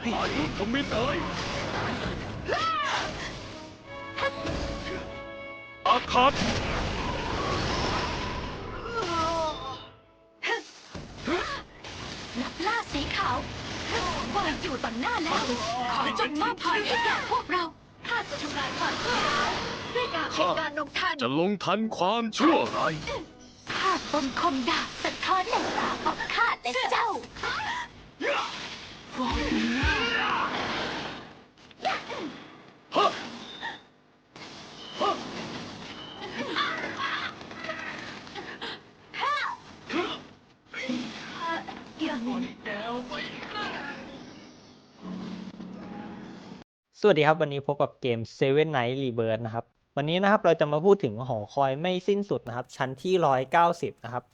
ให้อายุทมิตรเอ้ยอาคาตนักล่าสีขาววางอยู่ต่อหน้าแล้ว ขอจงมอบพรให้แก่พวกเราข้าจะทำลายความชั่วร้ายด้วยดาบแห่งการลงทันจะลงทันความชั่วร้ายข้าบนคมดาบสะท้อนแห่งตาของข้าและเจ้า ฮะ ยัง สวัสดีครับ วันนี้พบกับเกม Seven Night Rebirth นะครับ วันนี้นะครับเราจะมาพูดถึงหอคอยไม่สิ้นสุดนะครับ ชั้นที่ 190 นะครับ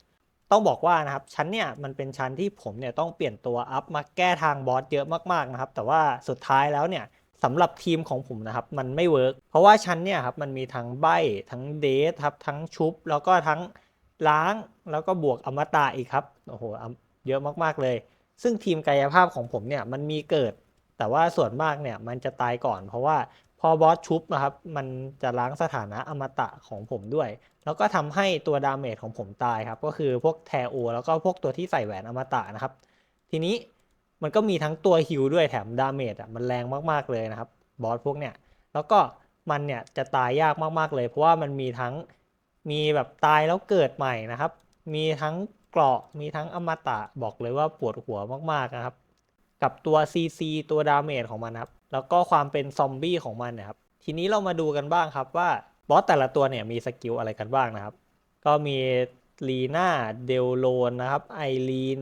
ต้องบอกว่านะครับชั้นเนี่ยมันเป็นชั้นที่ผมเนี่ยต้องเปลี่ยนตัวอัพมาแก้ทางบอสเยอะมากๆนะครับ แต่ว่าสุดท้ายแล้วเนี่ยสำหรับทีมของผมนะครับมันไม่เวิร์กเพราะว่าชั้นเนี่ยครับมันมีทั้งใบทั้งเดทครับทั้งชุบ แล้วก็ทั้งล้างแล้วก็บวกอมตะอีกครับโอ้โหอ เยอะมากๆเลย ซึ่งทีมกายภาพของผมเนี่ยมันมีเกิด แต่ว่าส่วนมากเนี่ยมันจะตายก่อน เพราะว่าพอบอสชุบนะครับมันจะล้างสถานะอมตะของผมด้วย แล้วก็ทำให้ตัวดาเมจของผมตายครับก็คือพวกแทโอแล้วก็พวกตัวที่ใส่แหวนอมตะนะครับ ทีนี้มันก็มีทั้งตัวฮิลด้วยแถมดาเมจอะมันแรงมากๆเลยนะครับบอสพวกเนี่ยแล้วก็มันเนี่ยจะตายยากมากๆเลย เพราะว่ามันมีทั้งมีแบบตายแล้วเกิดใหม่นะครับ มีทั้ง เกราะมีทั้งอมตะบอกเลยว่าปวดหัวมากๆนะครับ กับตัว CC ตัวดาเมจของมันครับ แล้วก็ความเป็นซอมบี้ของมันนะครับ ทีนี้เรามาดูกันบ้างครับว่าบอสแต่ละตัวเนี่ยมีสกิลอะไรกันบ้างนะครับ ก็มีลีน่าเดลโลนนะครับไอรีน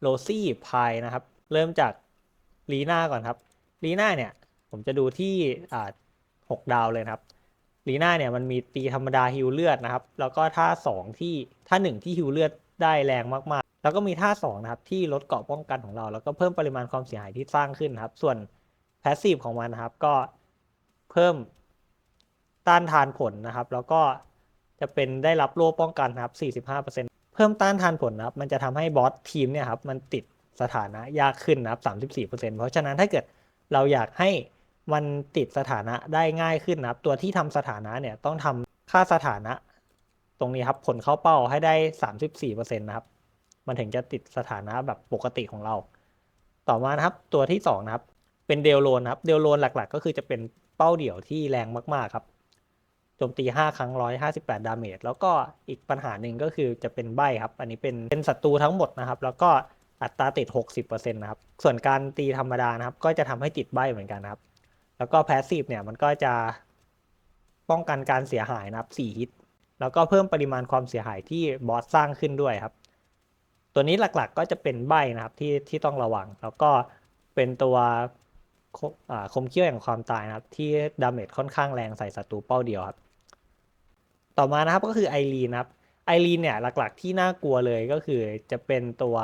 โรซี่พายนะครับ เริ่มจากลีน่าก่อนครับลีน่าเนี่ยผมจะดูที่อ่าหกดาวเลยครับลีน่าเนี่ยมันมีตีธรรมดาฮิวเลือดนะครับ แล้วก็ท่าสองที่ท่าหนึ่งที่ฮิวเลือด ได้แรงมากๆ แล้วก็มีท่าสองนะครับที่ลดเกราะป้องกันของเรา แล้วก็เพิ่มปริมาณความเสียหายที่สร้างขึ้นครับ ส่วนแพสซีฟของมันนะครับก็เพิ่มต้านทานผลนะครับ แล้วก็จะเป็นได้รับโล่ป้องกันครับ 45%เพิ่มต้านทานผลนะครับ มันจะทำให้บอสทีมเนี่ยครับมันติดสถานะยากขึ้นนะครับ 34%เพราะฉะนั้นถ้าเกิดเราอยากให้มันติดสถานะได้ง่ายขึ้นนะครับ ตัวที่ทำสถานะเนี่ยต้องทำค่าสถานะ ตรงนี้ครับผลเข้าเป้าให้ได้ 34%นะครับ มันถึงจะติดสถานะแบบปกติของเรา ต่อมานะครับตัวที่ 2 นะครับ เป็นเดลโลนครับ เดลโลนหลักๆ ก็คือจะเป็นเป้าเดี่ยวที่แรงมากๆครับโจมตี 5 ครั้ง 158 ดาเมจ แล้วก็อีกปัญหาหนึ่งก็คือจะเป็นใบครับ อันนี้เป็นเป็นศัตรูทั้งหมดนะครับ แล้วก็อัตราติด 60%นะครับ ส่วนการตีธรรมดานะครับ ก็จะทำให้ติดใบเหมือนกันนะครับ แล้วก็แพสซีฟเนี่ยมันก็จะป้องกันการเสียหายนะครับ4ฮิต แล้วก็เพิ่มปริมาณความเสียหายที่บอสสร้างขึ้นด้วยครับ ตัวนี้หลักๆก็จะเป็นใบนะครับที่ที่ต้องระวัง แล้วก็เป็นตัวคมอ่าคมเขี้ยวแห่งความตายนะครับ ที่ดาเมจค่อนข้างแรงใส่ศัตรูเป้าเดียวครับ ต่อมานะครับก็คือไอรีนนะครับไอรีนเนี่ยหลักๆที่น่ากลัวเลยก็คือจะเป็นตัว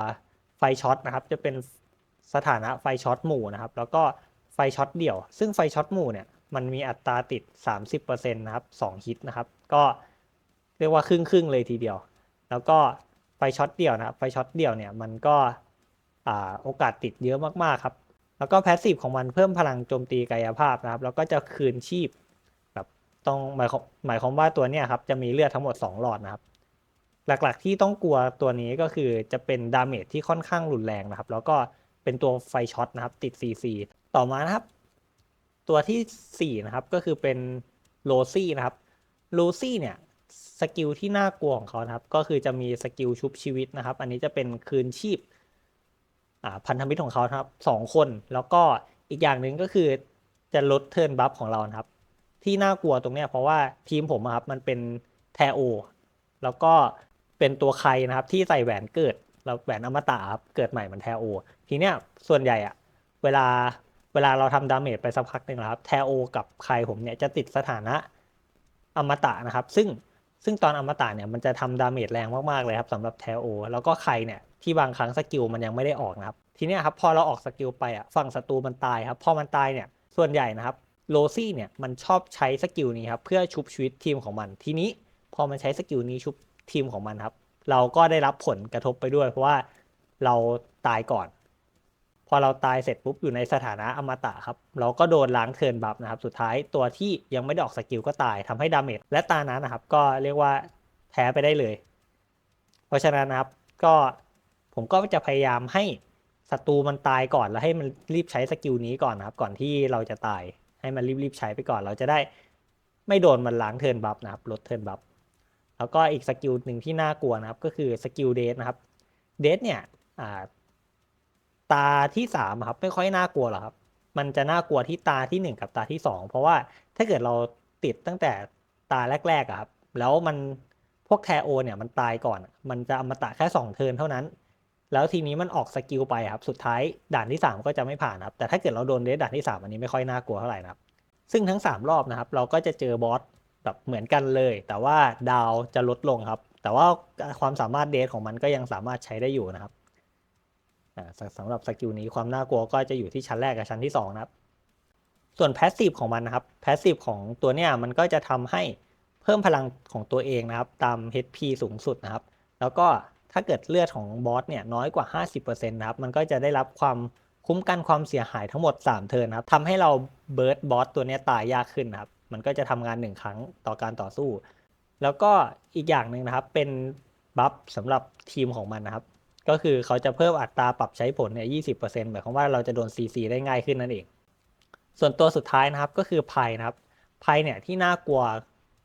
ไฟช็อตนะครับ จะเป็นสถานะไฟช็อตหมู่นะครับ แล้วก็ไฟช็อตเดี่ยว ซึ่งไฟช็อตหมู่เนี่ยมันมีอัตราติด 30%นะครับ2ฮิตนะครับ ก็ เรียกว่าครึ่งครึ่งเลยทีเดียว แล้วก็ไฟช็อตเดี่ยวนะครับไฟช็อตเดี่ยวเนี่ยมันก็โอกาสติดเยอะมากๆครับแล้วก็แพสซีฟของมันเพิ่มพลังโจมตีกายภาพนะครับ แล้วก็จะคืนชีพแบบต้องหมายหมายความว่าตัวเนี้ยครับจะมีเลือดทั้งหมด 2 หลอดนะครับ หลักๆที่ต้องกลัวตัวนี้ก็คือจะเป็นดาเมจที่ค่อนข้างรุนแรงนะครับ แล้วก็เป็นตัวไฟช็อตนะครับ ติด CC ต่อมานะครับ ตัวที่ 4 นะครับก็คือเป็นโรซี่นะครับโรซี่เนี่ย สกิลที่น่ากลัวของเขานะครับ ก็คือจะมีสกิลชุบชีวิตนะครับ อันนี้จะเป็นคืนชีพพันธมิตรของเขาครับสองคน แล้วก็อีกอย่างหนึ่งก็คือจะลดเทิร์นบัฟของเราครับ ที่น่ากลัวตรงเนี้ยเพราะว่าทีมผมครับมันเป็นแทโอ แล้วก็เป็นตัวใครนะครับที่ใส่แหวนเกิดแล้วแหวนอมตะครับเกิดใหม่เหมือนแทโอ ทีเนี้ยส่วนใหญ่อะเวลาเวลาเราทำดาเมจไปสักพักหนึ่งนะครับแทโอ กับใครผมเนี่ยจะติดสถานะอมตะนะครับ ซึ่ง ซึ่งตอนอมตะเนี่ยมันจะทำดาเมจแรงมากๆเลยครับสำหรับแทโอ แล้วก็ใครเนี่ยที่บางครั้งสกิลมันยังไม่ได้ออกนะครับ ทีนี้ครับพอเราออกสกิลไปอะฝั่งศัตรูมันตายครับ พอมันตายเนี่ยส่วนใหญ่นะครับโรซี่เนี่ยมันชอบใช้สกิลนี้ครับเพื่อชุบชีวิตทีมของมัน ทีนี้พอมันใช้สกิลนี้ชุบทีมของมันครับ เราก็ได้รับผลกระทบไปด้วย เพราะว่าเราตายก่อน พอเราตายเสร็จปุ๊บอยู่ในสถานะอมตะครับ เราก็โดนล้างเทินบัฟนะครับ สุดท้ายตัวที่ยังไม่ได้ออกสกิลก็ตายทำให้ดาเมจและตานั้นนะครับ ก็เรียกว่าแพ้ไปได้เลย เพราะฉะนั้นนะครับก็ผมก็จะพยายามให้ศัตรูมันตายก่อนแล้วให้มันรีบใช้สกิลนี้ก่อนนะครับ ก่อนที่เราจะตายให้มันรีบๆใช้ไปก่อน เราจะได้ไม่โดนมันล้างเทินบัฟนะครับลดเทินบัฟแล้วก็อีกสกิลหนึ่งที่น่ากลัวนะครับ ก็คือสกิลเดทนะครับเดทเนี่ยอ่า ตาที่สามครับ ไม่ค่อยน่ากลัวหรอกครับ มันจะน่ากลัวที่ตาที่หนึ่งกับตาที่สองเพราะว่าถ้าเกิดเราติดตั้งแต่ตาแรกๆอะครับ แล้วมันพวกแทโอเนี่ยมันตายก่อน มันจะอมตะแค่สองเทิร์นเท่านั้น แล้วทีนี้มันออกสกิลไปครับ สุดท้ายด่านที่สามก็จะไม่ผ่านครับ แต่ถ้าเกิดเราโดนเดทด่านที่สามอันนี้ไม่ค่อยน่ากลัวเท่าไหร่นะครับ ซึ่งทั้งสามรอบนะครับ เราก็จะเจอบอสแบบเหมือนกันเลย แต่ว่าดาวจะลดลงครับ แต่ว่าความสามารถเดทของมันก็ยังสามารถใช้ได้อยู่นะครับ สำหรับสกิลนี้ความน่ากลัวก็จะอยู่ที่ชั้นแรกกับชั้นที่2นะครับ ส่วนแพสซีฟของมันนะครับแพสซีฟของตัวเนี้ยมันก็จะทำให้เพิ่มพลังของตัวเองนะครับ ตาม HP สูงสุดนะครับ แล้วก็ถ้าเกิดเลือดของบอสเนี่ยน้อยกว่า 50%นะครับ มันก็จะได้รับความคุ้มกันความเสียหายทั้งหมด 3 เทิร์นนะครับทำให้เราเบิร์ดบอสตัวเนี้ยตายยากขึ้นนะครับ มันก็จะทำงาน 1 ครั้งต่อการต่อสู้ แล้วก็อีกอย่างหนึ่งนะครับ เป็นบัฟสำหรับทีมของมันนะครับ ก็คือเขาจะเพิ่มอัตราปรับใช้ผลเนี่ย 20%หมายความว่าเราจะโดน CC ได้ง่ายขึ้นนั่นเอง ส่วนตัวสุดท้ายนะครับก็คือไพนะครับไพเนี่ยที่น่ากลัว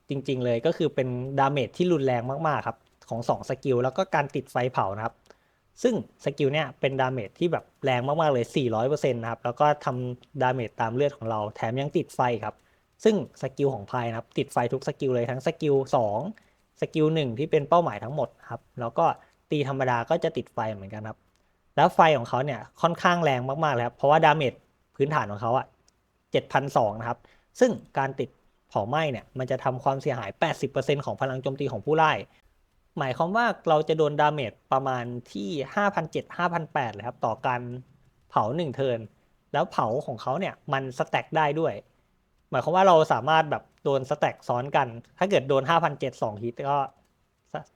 จริง ๆ เลยก็คือเป็นดาเมจที่รุนแรงมากๆครับของ2สกิลแล้วก็การติดไฟเผานะครับ ซึ่งสกิลเนี่ยเป็นดาเมจที่แบบแรงมากๆเลย 400%นะครับแล้วก็ทำดาเมจตามเลือดของเราแถมยังติดไฟครับ ซึ่งสกิลของไพนะครับติดไฟทุกสกิลเลยทั้งสกิล2สกิล1ที่เป็นเป้าหมายทั้งหมดครับแล้วก็ ตีธรรมดาก็จะติดไฟเหมือนกันครับ แล้วไฟของเขาเนี่ยค่อนข้างแรงมากๆเลยครับ เพราะว่าดาเมจพื้นฐานของเขาอะ7,200นะครับ ซึ่งการติดเผาไหม้เนี่ยมันจะทำความเสียหาย 80%ของพลังโจมตีของผู้ไล่ หมายความว่าเราจะโดนดาเมจประมาณที่5,700-5,800เลยครับ ต่อการเผา1เทิร์น แล้วเผาของเขาเนี่ยมันสแต็กได้ด้วย หมายความว่าเราสามารถแบบโดนสแต็กซ้อนกัน ถ้าเกิดโดน5,700สองฮิตก็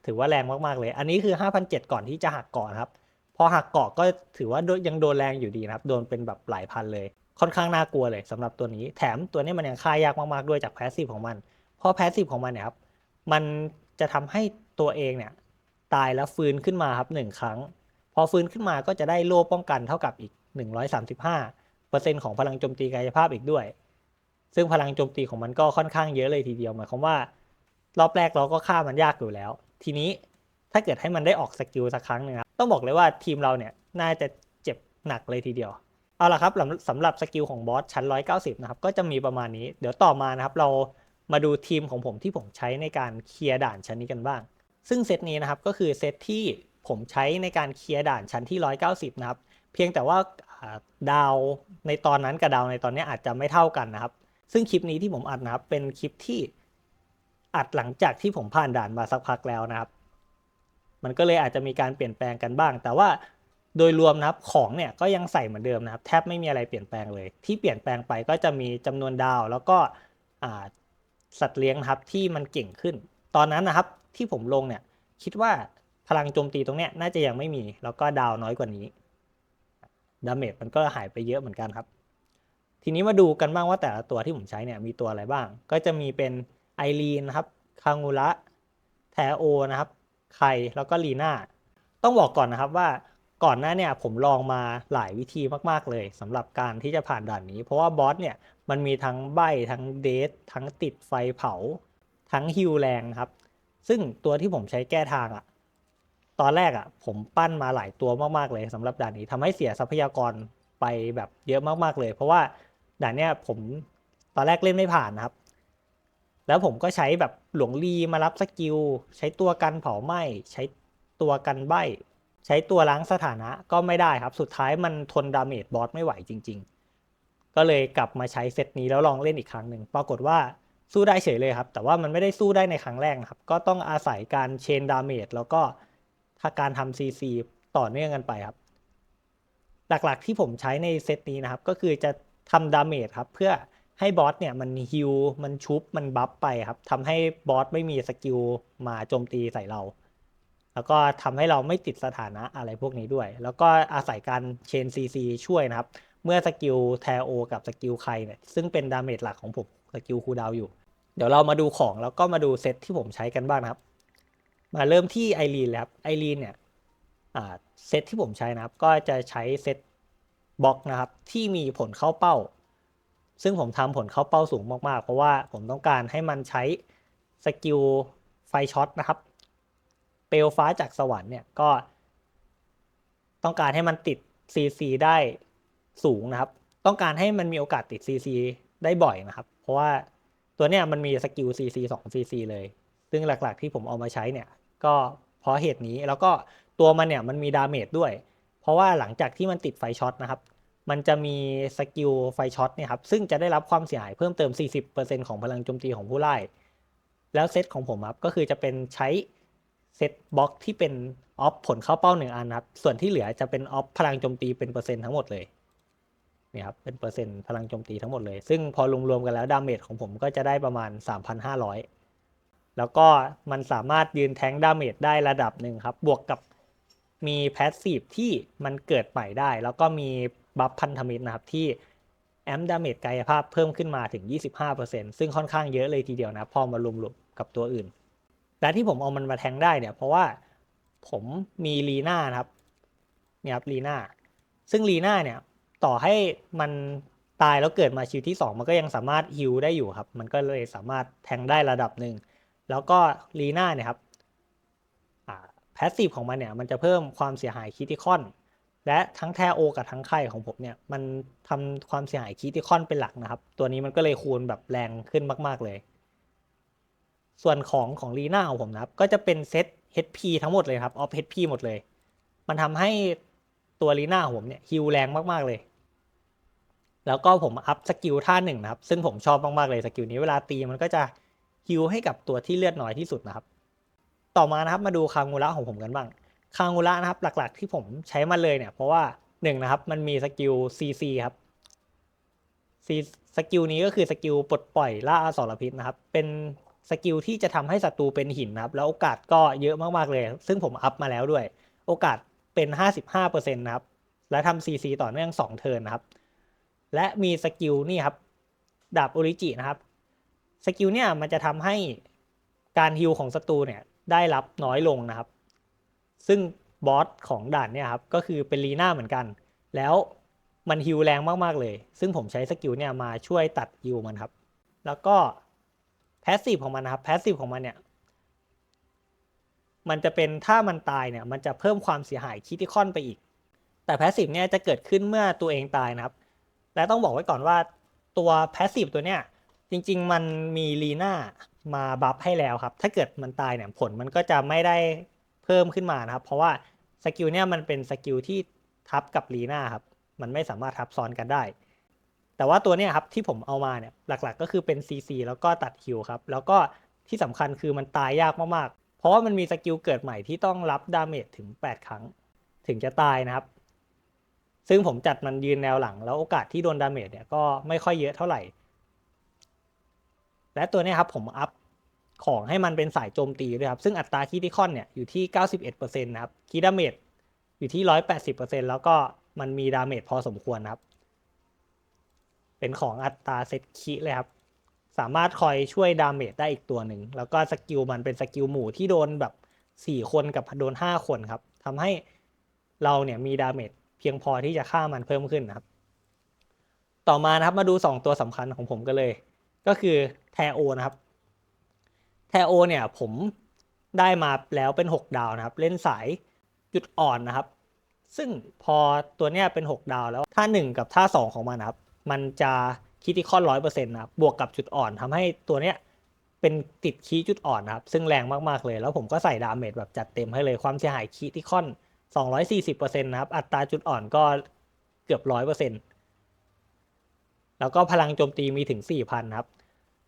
ถือว่าแรงมากๆเลย อันนี้คือ5,700ก่อนที่จะหักเกาะครับ พอหักเกาะก็ถือว่ายังโดนแรงอยู่ดีนะครับ โดนเป็นแบบหลายพันเลย ค่อนข้างน่ากลัวเลยสำหรับตัวนี้ แถมตัวนี้มันยังฆ่ายากมากๆด้วยจากแพสซีฟของมัน เพราะแพสซีฟของมันเนี่ยครับ มันจะทำให้ตัวเองเนี่ยตายแล้วฟื้นขึ้นมาครับหนึ่งครั้ง พอฟื้นขึ้นมาก็จะได้โล่ป้องกันเท่ากับอีก 135%ของพลังโจมตีกายภาพอีกด้วย ซึ่งพลังโจมตีของมันก็ค่อนข้างเยอะเลยทีเดียวหมายความว่า รอบแรกเราก็ฆ่ามันยากอยู่แล้ว ทีนี้ถ้าเกิดให้มันได้ออกสกิลสักครั้งหนึ่งครับต้องบอกเลยว่าทีมเราเนี่ยน่าจะเจ็บหนักเลยทีเดียว เอาละครับสำหรับสกิลของบอสชั้น 190 นะครับ ก็จะมีประมาณนี้ เดี๋ยวต่อมานะครับ เรามาดูทีมของผมที่ผมใช้ในการเคลียร์ด่านชั้นนี้กันบ้าง ซึ่งเซตนี้นะครับก็คือเซตที่ผมใช้ในการเคลียร์ด่านชั้นที่ 190 นะครับ เพียงแต่ว่าอ่าดาวในตอนนั้นกับดาวในตอนนี้อาจจะไม่เท่ากันนะครับ ซึ่งคลิปนี้ที่ผมอัดนะครับเป็นคลิปที่ อัดหลังจากที่ผมผ่านด่านมาสักพักแล้วนะครับ มันก็เลยอาจจะมีการเปลี่ยนแปลงกันบ้าง แต่ว่าโดยรวมนะครับของเนี่ยก็ยังใส่เหมือนเดิมนะครับ แทบไม่มีอะไรเปลี่ยนแปลงเลย ที่เปลี่ยนแปลงไปก็จะมีจำนวนดาว แล้วก็สัตว์เลี้ยงครับที่มันเก่งขึ้น ตอนนั้นนะครับที่ผมลงเนี่ยคิดว่าพลังโจมตีตรงเนี้ยน่าจะยังไม่มี แล้วก็ดาวน้อยกว่านี้ดาเมจมันก็หายไปเยอะเหมือนกันครับ ทีนี้มาดูกันบ้างว่าแต่ละตัวที่ผมใช้เนี่ยมีตัวอะไรบ้าง ก็จะมีเป็น ไอรีนนะครับคางูระแทโอนะครับไคแล้วก็ลีน่าต้องบอกก่อนนะครับว่าก่อนหน้าเนี่ยผมลองมาหลายวิธีมาก ๆ เลยสำหรับการที่จะผ่านด่านนี้ เพราะว่าบอสเนี่ยมันมีทั้งใบทั้งเดททั้งติดไฟเผา ทั้งฮิวแรงครับ ซึ่งตัวที่ผมใช้แก้ทางอะ่ะตอนแรกอะ่ะผมปั้นมาหลายตัวมาก ๆ เลยสำหรับด่านนี้ทำให้เสียทรัพยากรไปแบบเยอะมาก ๆ เลย เพราะว่าด่านเนี้ยผมตอนแรกเล่นไม่ผ่านนะครับ แล้วผมก็ใช้แบบหลวงลีมารับสกิล ใช้ตัวกันเผาไหม้ใช้ตัวกันใบใช้ตัวล้างสถานะก็ไม่ได้ครับ สุดท้ายมันทนดาเมจบอสไม่ไหวจริง ๆ ก็เลยกลับมาใช้เซตนี้แล้วลองเล่นอีกครั้งหนึ่งปรากฏว่าสู้ได้เฉยเลยครับ แต่ว่ามันไม่ได้สู้ได้ในครั้งแรกครับ ก็ต้องอาศัยการเชนดาเมจแล้วก็ถ้าการทำซีซีต่อเนื่องกันไปครับ หลักๆที่ผมใช้ในเซตนี้นะครับ ก็คือจะทำดาเมจครับ เพื่อ ให้บอสเนี่ยมันฮิวมันชุบมันบัฟไปครับทำให้บอสไม่มีสกิลมาโจมตีใส่เรา แล้วก็ทำให้เราไม่ติดสถานะอะไรพวกนี้ด้วย แล้วก็อาศัยการเชนซีซีช่วยนะครับ เมื่อสกิลแทโอกับสกิลใครเนี่ยซึ่งเป็นดาเมจหลักของผมสกิลคูดาวอยู่ เดี๋ยวเรามาดูของแล้วก็มาดูเซตที่ผมใช้กันบ้างนะครับ มาเริ่มที่ไอรีนแล้วไอรีนเนี่ยเซตที่ผมใช้นะครับ ก็จะใช้เซตบล็อกนะครับที่มีผลเข้าเป้า ซึ่งผมทำผลเข้าเป้าสูงมากๆ เพราะว่าผมต้องการให้มันใช้สกิลไฟช็อตนะครับ เปลวฟ้าจากสวรรค์เนี่ยก็ ต้องการให้มันติด CC ได้สูงนะครับ ต้องการให้มันมีโอกาสติด CC ได้บ่อยนะครับ เพราะว่าตัวเนี้ยมันมีสกิล CC 2 CC เลย ซึ่งหลักๆที่ผมเอามาใช้เนี่ย ก็เพราะเหตุนี้แล้วก็ตัวมันเนี่ยมันมีดาเมจด้วย เพราะว่าหลังจากที่มันติดไฟช็อตนะครับ มันจะมีสกิลไฟช็อตเนี่ยครับ ซึ่งจะได้รับความเสียหายเพิ่มเติม 40%ของพลังโจมตีของผู้ไล่ แล้วเซตของผมครับ ก็คือจะเป็นใช้เซตบล็อกที่เป็นออฟผลเข้าเป้าหนึ่งอันนะครับ ส่วนที่เหลือจะเป็นออฟพลังโจมตีเป็นเปอร์เซ็นต์ทั้งหมดเลยเนี่ยครับ เป็นเปอร์เซ็นต์พลังโจมตีทั้งหมดเลย ซึ่งพอรวมๆกันแล้วดาเมจของผมก็จะได้ประมาณ 3,500 แล้วก็มันสามารถยืนแทงดาเมจได้ระดับหนึ่งครับ บวกกับมีแพสซีฟที่มันเกิดใหม่ได้ แล้วก็มี บัฟพันธมิตรนะครับที่แอมดาเมจกายภาพเพิ่มขึ้นมาถึง 25%ซึ่งค่อนข้างเยอะเลยทีเดียวนะพอมารวมๆกับตัวอื่น และที่ผมเอามันมาแทงได้เนี่ยเพราะว่าผมมีลีน่านะครับเนี่ยครับลีน่าซึ่งลีน่าเนี่ยต่อให้มันตายแล้วเกิดมาชิวที่ 2 มันก็ยังสามารถฮิลได้อยู่ครับ มันก็เลยสามารถแทงได้ระดับหนึ่ง แล้วก็ลีน่าเนี่ยครับแพสซีฟของมันเนี่ยมันจะเพิ่มความเสียหายคิติคอน และทั้งแทโอกับทั้งไข่ของผมเนี่ยมันทำความเสียหายคิติคอนเป็นหลักนะครับ ตัวนี้มันก็เลยคูณแบบแรงขึ้นมาก ๆเลย ส่วนของของลีน่าของผมนะครับ ก็จะเป็นเซต HP ทั้งหมดเลยครับออฟ HP หมดเลย มันทำให้ตัวลีน่าผมเนี่ยฮิลแรงมากๆเลย แล้วก็ผมอัพสกิลท่าหนึ่งนะครับ ซึ่งผมชอบมากๆเลยสกิลนี้เวลาตีมันก็จะฮิลให้กับตัวที่เลือดน้อยที่สุดนะครับ ต่อมานะครับมาดูคางูระของผมกันบ้าง คางูระนะครับหลักๆ ที่ผมใช้มาเลยเนี่ย เพราะว่าหนึ่งนะครับมันมีสกิล CC ครับ C สกิลนี้ก็คือสกิลปลดปล่อยล่าอสรพิษนะครับ เป็นสกิลที่จะทำให้ศัตรูเป็นหินนะครับ แล้วโอกาสก็เยอะมากๆเลย ซึ่งผมอัพมาแล้วด้วย โอกาสเป็น 55%นะครับ และทำ CC ต่อเนื่อง 2 เทิร์นนะครับ และมีสกิลนี่ครับ ดาบโอริจินะครับ สกิลเนี่ยมันจะทำให้การฮิลของศัตรูเนี่ยได้รับน้อยลงนะครับ ซึ่งบอสของด่านเนี่ยครับก็คือเป็นลีน่าเหมือนกัน แล้วมันฮิลแรงมากๆเลย ซึ่งผมใช้สกิลเนี่ยมาช่วยตัดฮิลมันครับ แล้วก็แพสซีฟของมันนะครับแพสซีฟของมันเนี่ยมันจะเป็นถ้ามันตายเนี่ยมันจะเพิ่มความเสียหายคิติคอนไปอีก แต่แพสซีฟเนี่ยจะเกิดขึ้นเมื่อตัวเองตายนะครับ และต้องบอกไว้ก่อนว่าตัวแพสซีฟตัวเนี้ยจริง ๆ มันมีลีน่ามาบัฟให้แล้วครับ ถ้าเกิดมันตายเนี่ยผลมันก็จะไม่ได้ เพิ่มขึ้นมานะครับ เพราะว่าสกิลเนี่ยมันเป็นสกิลที่ทับกับลีน่าครับ มันไม่สามารถทับซ้อนกันได้ แต่ว่าตัวเนี้ยครับที่ผมเอามาเนี่ยหลักๆ ก็คือเป็น CC แล้วก็ตัดคิวครับ แล้วก็ที่สำคัญคือมันตายยากมากๆ เพราะว่ามันมีสกิลเกิดใหม่ที่ต้องรับดาเมจถึง 8 ครั้ง ถึงจะตายนะครับ ซึ่งผมจัดมันยืนแนวหลัง แล้วโอกาสที่โดนดาเมจเนี่ยก็ไม่ค่อยเยอะเท่าไหร่ และตัวเนี้ยครับผมอัพ ของให้มันเป็นสายโจมตีด้วยครับ ซึ่งอัตราคีติคอนเนี่ยอยู่ที่ 91%นะครับคีดาเมจอยู่ที่ 180%แล้วก็มันมีดาเมจพอสมควรนะครับ เป็นของอัตราเซตคีเลยครับ สามารถคอยช่วยดาเมจได้อีกตัวหนึ่ง แล้วก็สกิลมันเป็นสกิลหมู่ที่โดนแบบ 4 คนกับโดน 5 คนครับทำให้เราเนี่ยมีดาเมจเพียงพอที่จะฆ่ามันเพิ่มขึ้นนะครับ ต่อมานะครับมาดู 2 ตัวสำคัญของผมกันเลย ก็คือแทโอนะครับ แทโอเนี่ยผมได้มาแล้วเป็น 6 ดาวนะครับ เล่นสายจุดอ่อนนะครับ ซึ่งพอตัวเนี้ยเป็น 6 ดาวแล้วท่า 1 กับท่า 2 ของมันนะครับ มันจะคิติคอนร้อยเปอร์เซ็นต์นะครับบวกกับจุดอ่อนทำให้ตัวเนี้ยเป็นติดคีจุดอ่อนนะครับ ซึ่งแรงมาก ๆ เลย แล้วผมก็ใส่ดาเมจแบบจัดเต็มให้เลยความเสียหายคีติคอน 240%นะครับ อัตราจุดอ่อนก็เกือบร้อยเปอร์เซ็นต์แล้วก็พลังโจมตีมีถึง 4,000นะครับ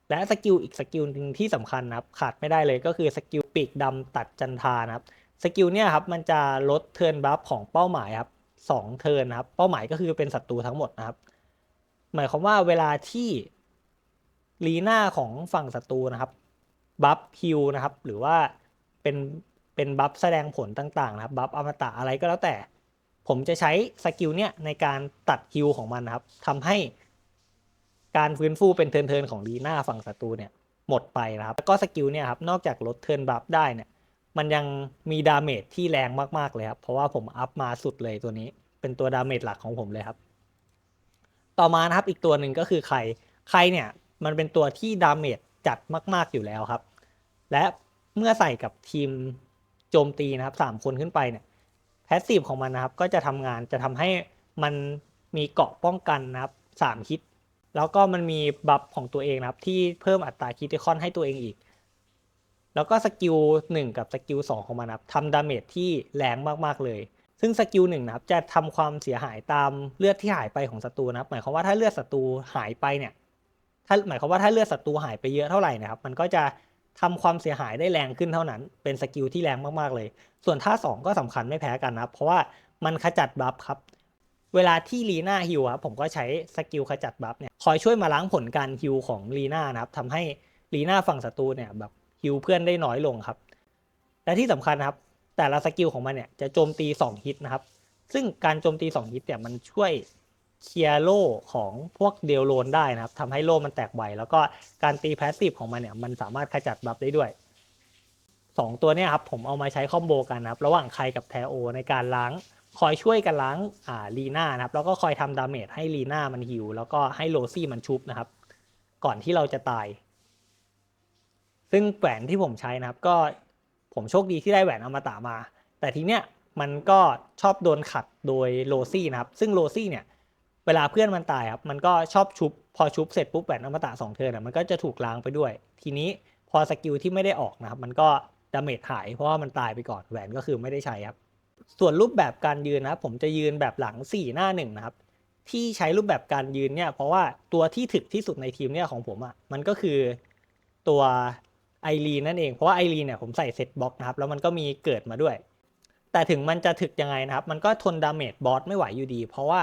และสกิลอีกสกิลหนึ่งที่สำคัญนะครับขาดไม่ได้เลยก็คือสกิลปีกดำตัดจันทานะครับสกิลเนี่ยครับมันจะลดเทิร์นบัฟของเป้าหมายครับสองเทิร์นครับเป้าหมายก็คือเป็นศัตรูทั้งหมดนะครับ หมายความว่าเวลาที่ลีน่าของฝั่งศัตรูนะครับบัฟฮิลนะครับหรือว่าเป็นเป็นบัฟแสดงผลต่างๆนะครับบัฟอมตะอะไรก็แล้วแต่ ผมจะใช้สกิลเนี่ยในการตัดฮิลของมันนะครับทำให้ ฟื้นฟูเป็นเทิร์นๆของลีน่าฝั่งศัตรูเนี่ยหมดไปนะครับแล้วก็สกิลเนี่ยครับนอกจากลดเทินบัฟได้เนี่ยมันยังมีดาเมจที่แรงมากๆเลยครับเพราะว่าผมอัพมาสุดเลยตัวนี้ เป็นตัวดาเมจหลักของผมเลยครับ ต่อมานะครับอีกตัวหนึ่งก็คือใครใครเนี่ยมันเป็นตัวที่ดาเมจจัดมากๆอยู่แล้วครับ และเมื่อใส่กับทีมโจมตีนะครับสามคนขึ้นไปเนี่ยแพสซีฟของมันนะครับก็จะทำงานจะทำให้มันมีเกาะป้องกันนะครับสามฮิต แล้วก็มันมีบัฟของตัวเองนะครับ ที่เพิ่มอัตราคิติคอนให้ตัวเองอีก แล้วก็สกิล1กับสกิล2ของมันนะครับทำดาเมจที่แรงมากๆเลย ซึ่งสกิลหนึ่งนะครับจะทำความเสียหายตามเลือดที่หายไปของศัตรูนะครับ หมายความว่าถ้าเลือดศัตรูหายไปเนี่ยถ้าหมายความว่าถ้าเลือดศัตรูหายไปเยอะเท่าไหร่นะครับ มันก็จะทำความเสียหายได้แรงขึ้นเท่านั้น เป็นสกิลที่แรงมากๆเลย ส่วนท่า 2 ก็สำคัญไม่แพ้กันนะครับ เพราะว่ามันขจัดบัฟครับ เวลาที่ลีน่าฮิวครับผมก็ใช้สกิลขจัดบัฟเนี่ย คอยช่วยมาล้างผลการฮิวของลีน่านะครับทำให้ลีน่าฝั่งศัตรูเนี่ยแบบฮิวเพื่อนได้น้อยลงครับ และที่สำคัญครับ แต่ละสกิลของมันเนี่ยจะโจมตี 2 ฮิตนะครับ ซึ่งการโจมตี 2 ฮิตเนี่ยมันช่วยเคลียร์โล่ของพวกเดลโลนได้นะครับทำให้โล่มันแตกไวแล้วก็การตีแพสซีฟของมันเนี่ยมันสามารถขจัดบัฟได้ด้วย 2 ตัวเนี่ยครับผมเอามาใช้คอมโบกันนะครับ ระหว่างใครกับแทโอในการล้าง คอยช่วยกันล้างอ่าลีน่านะครับ แล้วก็คอยทำดาเมจให้ลีน่ามันฮิวแล้วก็ให้โรซี่มันชุบนะครับ ก่อนที่เราจะตาย ซึ่งแหวนที่ผมใช้นะครับ ก็ผมโชคดีที่ได้แหวนอมตะมา แต่ทีเนี้ยมันก็ชอบโดนขัดโดยโรซี่นะครับ ซึ่งโรซี่เนี่ย เวลาเพื่อนมันตายครับ มันก็ชอบชุบ พอชุบเสร็จปุ๊บแหวนอมตะสองเทิร์นอะมันก็จะถูกล้างไปด้วย ทีนี้พอสกิลที่ไม่ได้ออกนะครับ มันก็ดาเมจหาย เพราะว่ามันตายไปก่อน แหวนก็คือไม่ได้ใช้ครับ ส่วนรูปแบบการยืนนะครับผมจะยืนแบบหลัง 4 หน้าหนึ่งนะครับ ที่ใช้รูปแบบการยืนเนี่ย เพราะว่าตัวที่ถึกที่สุดในทีมเนี่ยของผมอะ่ะมันก็คือตัวไอรีนนั่นเองเพราะว่าไอรีนเนี่ยผมใส่เซตบล็อกนะครับแล้วมันก็มีเกิดมาด้วย แต่ถึงมันจะถึกยังไงนะครับ มันก็ทนดาเมจบอสไม่ไหวอยู่ดี เพราะว่า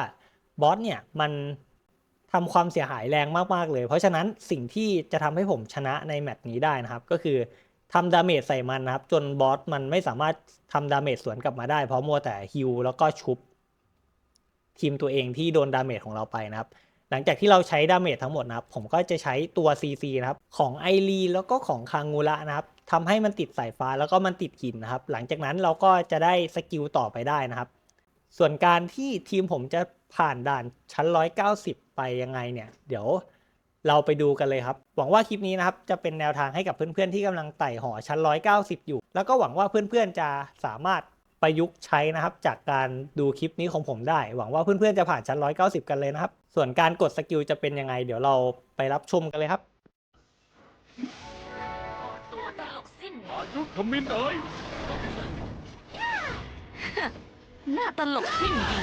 บอสเนี่ยมันทำความเสียหายแรงมากๆเลย เพราะฉะนั้นสิ่งที่จะทำให้ผมชนะในแมตช์นี้ได้นะครับ ก็คือ ทำดาเมจใส่มันนะครับ จนบอสมันไม่สามารถทำดาเมจสวนกลับมาได้เพราะมัวแต่ฮิลแล้วก็ชุบทีมตัวเองที่โดนดาเมจของเราไปนะครับ หลังจากที่เราใช้ดาเมจทั้งหมดนะครับ ผมก็จะใช้ตัว CC นะครับ ของไอรีแล้วก็ของคางูระนะครับทำให้มันติดสายฟ้าแล้วก็มันติดหินนะครับ หลังจากนั้นเราก็จะได้สกิลต่อไปได้นะครับ ส่วนการที่ทีมผมจะผ่านด่านชั้น 190 ไปยังไงเนี่ย เดี๋ยว เราไปดูกันเลยครับ หวังว่าคลิปนี้นะครับจะเป็นแนวทางให้กับเพื่อนๆที่กำลังไต่หอชั้น 190 อยู่ แล้วก็หวังว่าเพื่อนๆจะสามารถประยุกต์ใช้นะครับจากการดูคลิปนี้ของผมได้ หวังว่าเพื่อนๆจะผ่านชั้น 190 กันเลยนะครับ ส่วนการกดสกิลจะเป็นยังไง เดี๋ยวเราไปรับชมกันเลยครับตัวตลกสิ้นอายุทมินเอ๋ยหน้าตลกสิ้นดี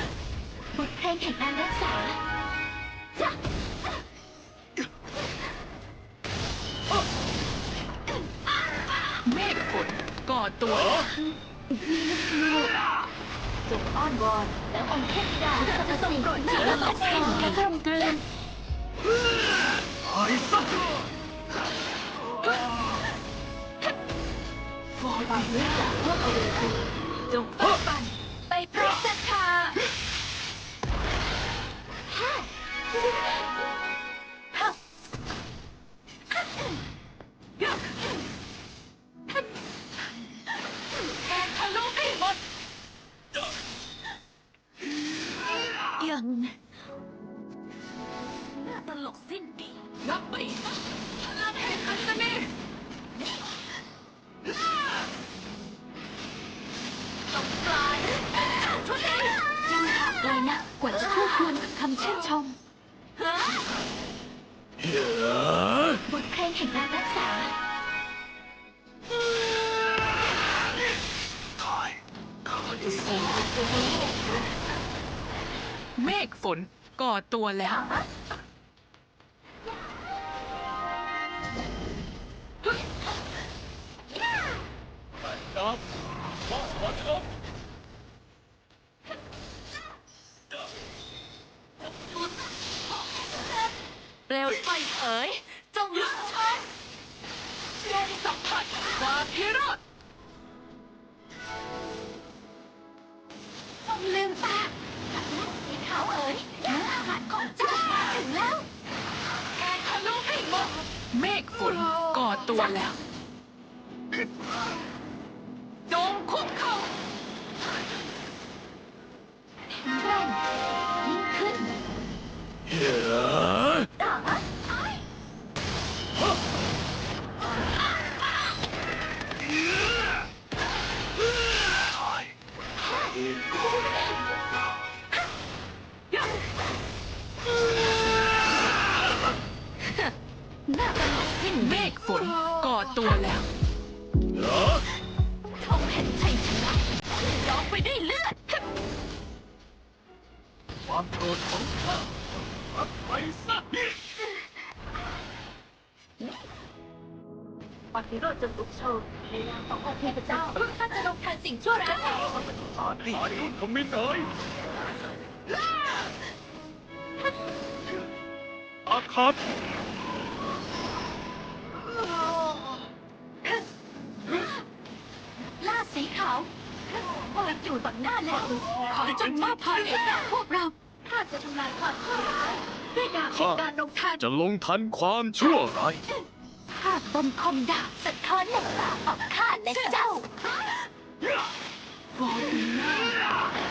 บทเพลงแห่งการรักษาจ้ะ อตัวจงอ้อนวอนแล้วองค์เทพธิดาจะส่งโปรดที่ตลกสิ้นดีกลมกลืนหายซะความเลือดจากพวกเอาเวทีจงฟาดฟันไปพร้อมศรัทธา ลกสิ้นดีนับไปนะพลังแห่งอัศนีตกปลายชุดนี้ยังห่างไกลนะ กว่าจะคู่ควรกับคำชื่นชมบทเพลงแห่งการรักษาตายข้าจะสเมฆฝนก่อตัวแล้ว เปลวไฟเอ๋ยจงลุกโชนจงสัมผัสความพิโรธจงลืมตากับนักสีขาวเอ๋ยยาอาหารของเจ้ามาถึงแล้วแกทะลุให้หมดเมฆฝนก่อตัวแล้ว ให้อายุทมินเอ๋ยอาคับล่าสีขาววางอยู่ต่อหน้าแล้วขอจงมอบพรให้แก่พวกเราข้าจะทำลายความชั่วร้ายด้วยดาบแห่งการลงทันจะลงทันความชั่วร้ายข้าบนคมดาบสะท้อนน้ำตาของข้าและเจ้าฟอร์ตูน่า 何だ!